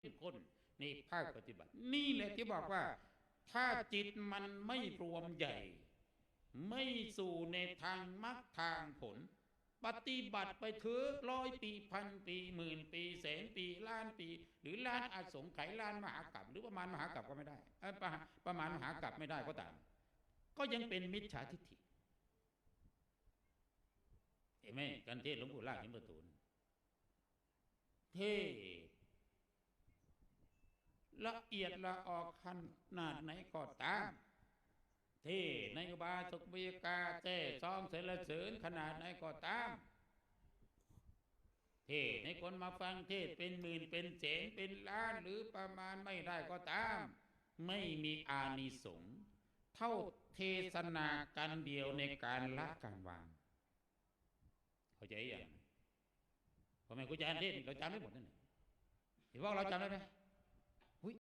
เข้มข้นในภาคปฏิบัติ นี่แหละที่บอกว่า ถ้าจิตมันไม่รวมใหญ่ ไม่สู่ในทางมรรคทางผล ปฏิบัติไปเถือะร้อยปีพันปีหมื่นปีแสนปีล้านปี หรือล้านอสงไขยล้านมหากรัปหรือประมาณมหากรัปก็ไม่ได้เอ้ยประประมาณมหากรัปไม่ได้ก็ตาม ก็ยังเป็นมิจฉาทิฏฐิเห็นไหมการเทศน์หลวงปู่ล่าหิมประตูนเทศน์ ละเอียดละออกขนาดไหนก็ตามเทศน์ในอุบาสกวิกาแท้ซองเสรเสริญขนาดไหนก็ตามเทศน์ให้คนมาฟังเทศเป็นหมื่นเป็นแสนเป็นล้านหรือประมาณไม่ได้ก็ตาม ไม่มีอานิสงส์เท่าเทศนากันเดียวในการละการวาง เข้าใจยังพ่อแม่ครูอาจารย์เทศน์เราจำไม่หมดนั่นหละเห็นว่าเราจำได้ไหม Oui,